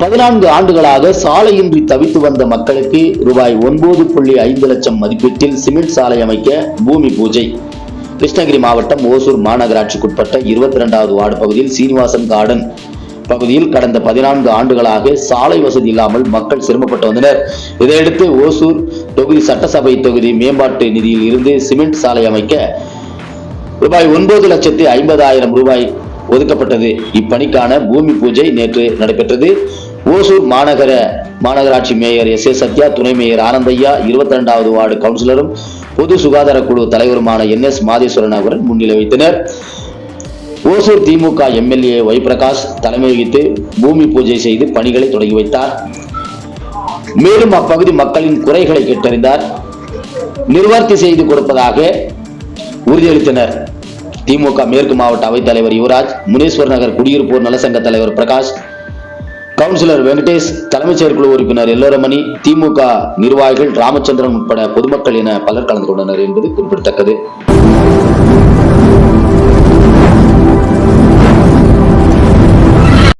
பதினான்கு ஆண்டுகளாக சாலையின்றி தவித்து வந்த மக்களுக்கு ரூபாய் ஒன்பது புள்ளி ஐந்து லட்சம் மதிப்பீட்டில் சிமெண்ட் சாலை அமைக்க பூமி பூஜை. கிருஷ்ணகிரி மாவட்டம் ஓசூர் மாநகராட்சிக்குட்பட்ட இருபத்தி இரண்டாவது வார்டு பகுதியில் சீனிவாசன் கார்டன். பகுதியில் கடந்த பதினான்கு ஆண்டுகளாக சாலை வசதி இல்லாமல் மக்கள் சிரமப்பட்டு வந்தனர். இதையடுத்து ஓசூர் தொகுதி சட்டசபை தொகுதி மேம்பாட்டு நிதியில் இருந்து சிமெண்ட் சாலை அமைக்க ரூபாய் ஒன்பது லட்சத்து ஐம்பதாயிரம் ரூபாய் ஒதுக்கப்பட்டது. இப்பணிக்கான பூமி பூஜை நேற்று நடைபெற்றது. ஓசூர் மாநகர மாநகராட்சி மேயர் எஸ் ஏ சத்யா துணை மேயர் ஆனந்தையா இருபத்தி ரெண்டாவது வார்டு கவுன்சிலரும் பொது சுகாதார குழு தலைவருமான என் எஸ் மாதேஸ்வரன் அவர்கள் முன்னிலை வைத்தனர். ஓசூர் திமுக எம்எல்ஏ ஒய் பிரகாஷ் தலைமை வகித்து பூமி பூஜை செய்து பணிகளை தொடங்கி வைத்தார். மேலும் அப்பகுதி மக்களின் குறைகளை கேட்டறிந்தார். நிர்வர்த்தி செய்து கொடுப்பதாக உறுதியளித்தனர். திமுக மேற்கு மாவட்ட அவைத் தலைவர் யுவராஜ் முனேஸ்வர் நகர் குடியிருப்போர் நலசங்க தலைவர் பிரகாஷ் கவுன்சிலர் வெங்கடேஷ் தலைமைச் செயற்குழு உறுப்பினர் எல்லோரமணி திமுக நிர்வாகிகள் ராமச்சந்திரன் உட்பட பொதுமக்கள் என பலர் கலந்து கொண்டனர் என்பது குறிப்பிடத்தக்கது.